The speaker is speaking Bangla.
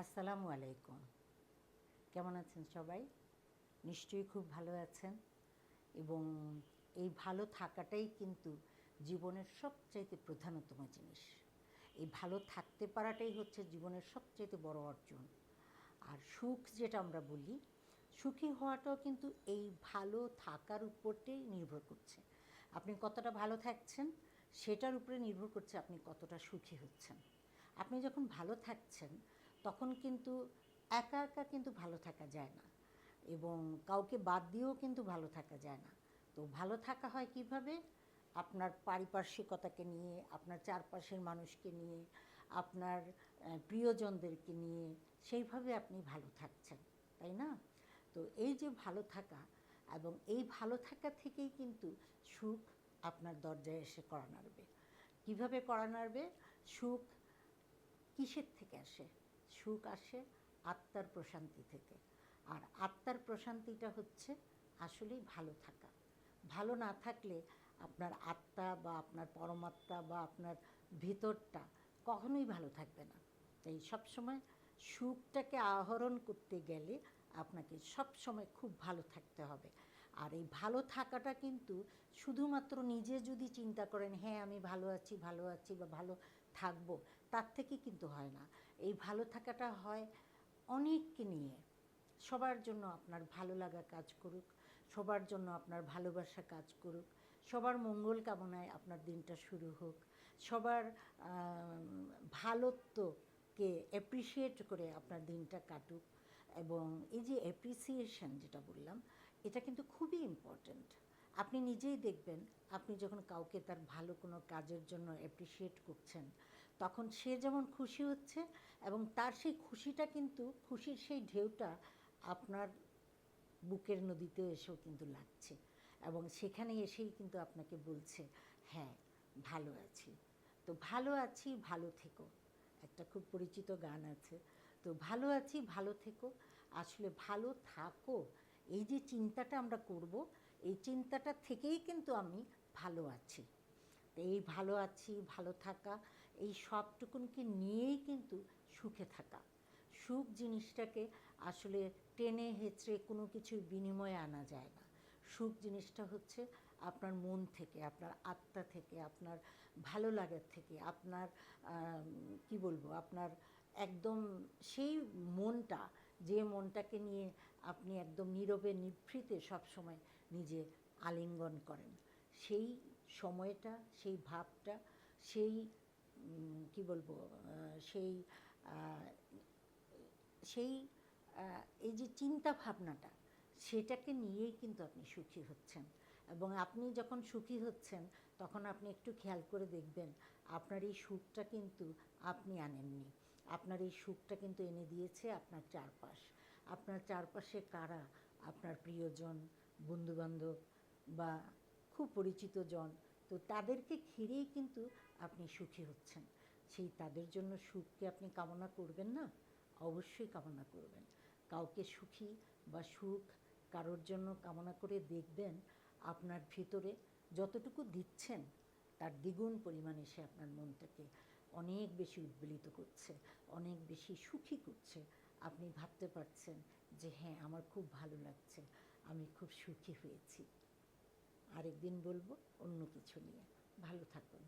আসসালামু আলাইকুম। কেমন আছেন সবাই? নিশ্চয়ই খুব ভালো আছেন এবং এই ভালো থাকাটাই কিন্তু জীবনের সবচাইতে প্রধানতম জিনিস। এই ভালো থাকতে পারাটাই হচ্ছে জীবনের সবচাইতে বড় অর্জন। আর সুখ যেটা আমরা বলি, সুখী হওয়াটাও কিন্তু এই ভালো থাকার উপরটাই নির্ভর করছে। আপনি কতটা ভালো থাকছেন, সেটার উপরে নির্ভর করছে আপনি কতটা সুখী হচ্ছেন। আপনি যখন ভালো থাকছেন তখন কিন্তু একা একা কিন্তু ভালো থাকা যায় না। এবং কাউকে বাদ দিয়েও কিন্তু ভালো থাকা যায় না। তো ভালো থাকা হয় কীভাবে? আপনার পারিপার্শ্বিকতাকে নিয়ে, আপনার চারপাশের মানুষকে নিয়ে, আপনার প্রিয়জনদেরকে নিয়ে সেইভাবে আপনি ভালো থাকছেন, তাই না? তো এই যে ভালো থাকা এবং এই ভালো থাকা থেকেই কিন্তু সুখ আপনার দরজায় এসে করা নাড়বে। কীভাবে করা নাড়বে? সুখ কিসের থেকে আসে? সুখ আসে আত্মার প্রশান্তি থেকে। আর আত্মার প্রশান্তিটা হচ্ছে আসলেই ভালো থাকা। ভালো না থাকলে আপনার আত্মা বা আপনার পরমাত্মা বা আপনার ভিতরটা কখনোই ভালো থাকবে না। তাই সবসময় সুখটাকে আহরণ করতে গেলে আপনাকে সবসময় খুব ভালো থাকতে হবে। আর এই ভালো থাকাটা কিন্তু শুধুমাত্র নিজে যদি চিন্তা করেন হ্যাঁ আমি ভালো আছি ভালো আছি বা ভালো থাকব তার থেকে কিন্তু হয় না। এই ভালো থাকাটা হয় অনেককে নিয়ে। সবার জন্য আপনার ভালো লাগা কাজ করুক, সবার জন্য আপনার ভালোবাসা কাজ করুক, সবার মঙ্গল কামনায় আপনার দিনটা শুরু হোক, সবার ভালোত্বকে অ্যাপ্রিসিয়েট করে আপনার দিনটা কাটুক এবং এই যে অ্যাপ্রিসিয়েশন যেটা বললাম, এটা কিন্তু খুবই ইম্পর্ট্যান্ট আপনি নিজেই দেখবেন, আপনি যখন কাউকে তার ভালো কোনো কাজের জন্য অ্যাপ্রিসিয়েট করছেন তখন সে যেমন খুশি হচ্ছে এবং তার সেই খুশিটা কিন্তু, খুশির সেই ঢেউটা আপনার বুকের নদীতে এসেও কিন্তু লাগছে এবং সেখানে এসেই কিন্তু আপনাকে বলছে হ্যাঁ ভালো আছি। তো ভালো আছি, ভালো থেকো। একটা খুব পরিচিত গান আছে। তো ভালো আছি, ভালো থেকো। আসলে ভালো থাকো। এই যে চিন্তাটা আমরা করব, এই চিন্তাটা থেকেই কিন্তু আমি ভালো আছি। তো এই ভালো আছি, ভালো থাকা এই সবটুকুনকে নিয়েই কিন্তু সুখে থাকা। সুখ জিনিসটাকে আসলে টেনে হেঁচড়ে কোনো কিছুর বিনিময়ে আনা যায় না। সুখ জিনিসটা হচ্ছে আপনার মন থেকে, আপনার আত্মা থেকে, আপনার ভালো লাগার থেকে, আপনার কি বলব, আপনার একদম সেই মনটা, যে মনটাকে নিয়ে আপনি একদম নীরবে নিভৃতে সবসময় নিজে আলিঙ্গন করেন। সেই সময়টা, সেই ভাবটা, সেই কি বলব সেই সেই এই যে চিন্তা ভাবনাটা, সেটাকে নিয়েই কিন্তু আপনি সুখী হচ্ছেন। এবং আপনি যখন সুখী হচ্ছেন, তখন আপনি একটু খেয়াল করে দেখবেন, আপনার এই সুখটা কিন্তু আপনি আনেননি। আপনার এই সুখটা কিন্তু এনে দিয়েছে আপনার চারপাশ। আপনার চারপাশে কারা? আপনার প্রিয়জন, বন্ধুবান্ধব বা খুব পরিচিত জন তো তাদেরকে ঘিরেই কিন্তু আপনি সুখী হচ্ছেন। সেই তাদের জন্য সুখকে আপনি কামনা করবেন না? অবশ্যই কামনা করবেন। কাউকে সুখী বা সুখ কারোর জন্য কামনা করে দেখবেন, আপনার ভিতরে যতটুকু দিচ্ছেন, তার দ্বিগুণ পরিমাণে সে আপনার মনটাকে অনেক বেশি উদ্বেলিত করছে, অনেক বেশি সুখী করছে। আপনি ভাবতে পারছেন যে হ্যাঁ আমার খুব ভালো লাগছে, আমি খুব সুখী হয়েছি। আরেকদিন বলব অন্য কিছু নিয়ে। ভালো থাকুন।